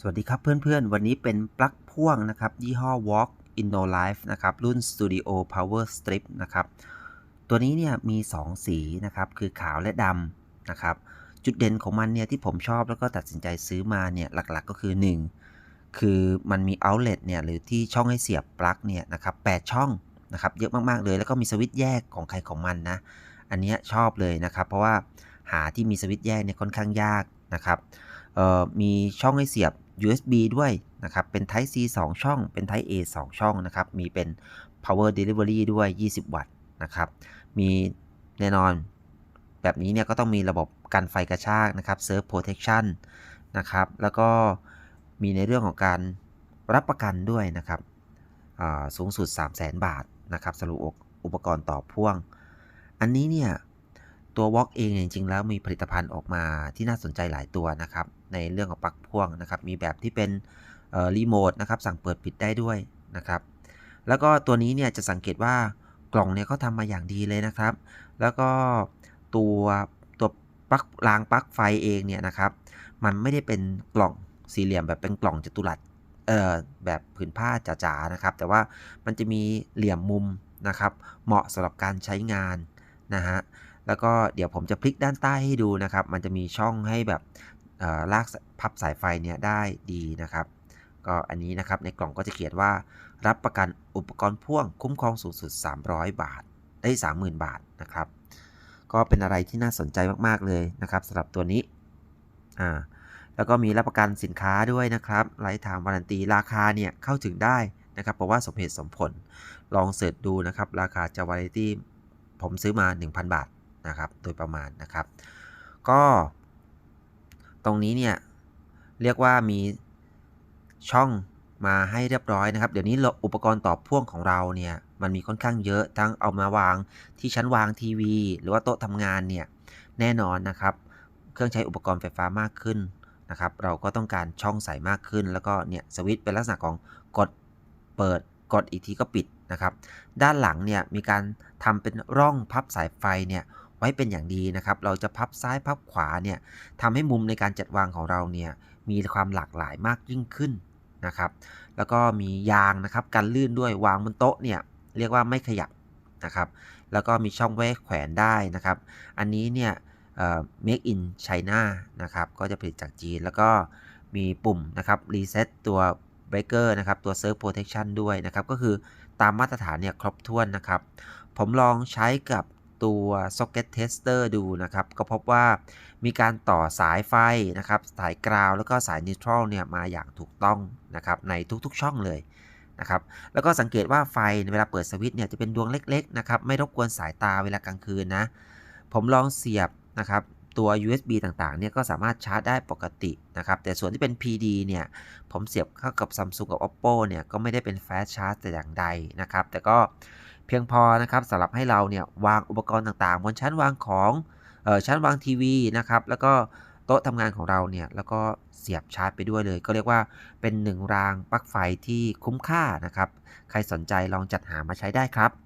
สวัสดีครับเพื่อนๆ วันนี้เป็นปลั๊กพ่วงนะครับ ยี่ห้อ Walk Inno Life นะครับ รุ่น Studio Power Strip นะครับ ตัวนี้เนี่ยมี 2 สีนะครับ คือขาวและดำนะครับ จุดเด่นของมันเนี่ยที่ผมชอบแล้วก็ตัดสินใจซื้อมาเนี่ยหลักๆก็คือ 1 คือมันมี outlet เนี่ยหรือที่ช่องให้เสียบปลั๊กเนี่ยนะครับ8ช่องนะครับ เยอะมากๆเลย แล้วก็มีสวิตช์แยกของใครของมันนะ อันนี้ชอบเลยนะครับ เพราะว่า หาที่มีสวิตช์แยกเนี่ยค่อนข้างยากนะครับมีช่องให้เสียบ USB ด้วยนะครับ เป็น Type C 2 ช่อง เป็น Type A 2 ช่องนะครับ มีเป็น Power Delivery ด้วย 20 วัตต์นะครับ มีแน่นอนแบบนี้เนี่ยก็ต้องมีระบบกันไฟกระชากนะครับ Surf Protection นะครับ แล้วก็มีในเรื่องของการรับประกันด้วยนะครับ สูงสุด 3 0 0 0 0 0 บาทนะครับสรับอุปกรณ์ต่อพ่วง อันนี้เนี่ย ตัว Walk เองจริงๆแล้วมีผลิตภัณฑ์ออกมาที่น่าสนใจหลายตัวนะครับ ในเรื่องของปลั๊กพ่วงนะครับ มีแบบที่เป็นรีโมทนะครับ สั่งเปิดปิดได้ด้วยนะครับ แล้วก็ตัวนี้เนี่ยจะสังเกตว่ากล่องเนี่ยเขาทำมาอย่างดีเลยนะครับ แล้วก็ตัวตัวปลั๊กรางปลั๊กไฟเองเนี่ยนะครับ มันไม่ได้เป็นกล่องสี่เหลี่ยมแบบเป็นกล่องจัตุรัสเอ่อแบบผืนผ้าจ๋าๆนะครับ แต่ว่ามันจะมีเหลี่ยมมุมนะครับ เหมาะสำหรับการใช้งานนะฮะ แล้วก็เดี๋ยวผมจะพลิกด้านใต้ให้ดูนะครับ มันจะมีช่องให้แบบลากพับสายไฟเนี่ยได้ดีนะครับ ก็อันนี้นะครับในกล่องก็จะเขียนว่า รับประกันอุปกรณ์พ่วงคุ้มครองสูงสุด 300 บาท ได้ 30,000 บาทนะครับ ก็เป็นอะไรที่น่าสนใจมากๆเลยนะครับสำหรับตัวนี้อ่าแล้วก็มีรับประกันสินค้าด้วยนะครับไลฟ์ไทม์วารันตีราคาเนี่ยเข้าถึงได้นะครับเพราะว่าสมเหตุสมผลลองเสิร์ชดูนะครับ ราคาจะวารันตีผมซื้อมา 1,000 บาท นะครับ โดยประมาณนะครับ ก็ตรงนี้เนี่ยเรียกว่ามีช่องมาให้เรียบร้อยนะครับ เดี๋ยวนี้อุปกรณ์ต่อพ่วงของเราเนี่ยมันมีค่อนข้างเยอะทั้งเอามาวางที่ชั้นวางทีวี หรือว่าโต๊ะทำงานเนี่ยแน่นอนนะครับ เครื่องใช้อุปกรณ์ไฟฟ้ามากขึ้นนะครับ เราก็ต้องการช่องใส่มากขึ้น แล้วก็เนี่ยสวิตช์เป็นลักษณะของกดเปิดกดอีกทีก็ปิดนะครับ ด้านหลังเนี่ยมีการทำเป็นร่องพับสายไฟเนี่ย ไว้เป็นอย่างดีนะครับ เราจะพับซ้ายพับขวาเนี่ยทำให้มุมในการจัดวางของเราเนี่ยมีความหลากหลายมากยิ่งขึ้นนะครับ แล้วก็มียางนะครับกันลื่นด้วยวางบนโต๊ะเนี่ยเรียกว่าไม่ขยับนะครับ แล้วก็มีช่องไว้แขวนได้นะครับ อันนี้เนี่ย make in China นะครับ ก็จะผลิตจากจีน แล้วก็มีปุ่มนะครับ reset ตัว breaker นะครับ ตัว surf protection ด้วยนะครับ ก็คือตามมาตรฐานเนี่ยครบถ้วนนะครับ ผมลองใช้กับ ตัว socket tester ดูนะครับ ก็พบว่ามีการต่อสายไฟนะครับ สายกราวแล้วก็สายนิวทรัลเนี่ยมาอย่างถูกต้องนะครับในทุกๆช่องเลยนะครับ แล้วก็สังเกตว่าไฟเวลาเปิดสวิตช์เนี่ยจะเป็นดวงเล็กๆนะครับ ไม่รบกวนสายตาเวลากลางคืนนะ ผมลองเสียบนะครับตัว USB ต่างๆ เนี่ยก็สามารถชาร์จได้ปกตินะครับ แต่ส่วนที่เป็น PD เนี่ย ผมเสียบเข้ากับ Samsung กับ Oppo เนี่ย ก็ไม่ได้เป็น Fast Charge แต่อย่างใดนะครับ แต่ก็ เพียงพอนะครับสำหรับให้เราเนี่ยวางอุปกรณ์ต่างๆ บนชั้นวางของออชั้นวางทีวีนะครับแล้วก็โต๊ะทำงานของเราเนี่ยแล้วก็เสียบชาร์จไปด้วยเลย ก็เรียกว่าเป็นหนึ่งรางปลั๊กไฟที่คุ้มค่านะครับ ใครสนใจลองจัดหามาใช้ได้ครับ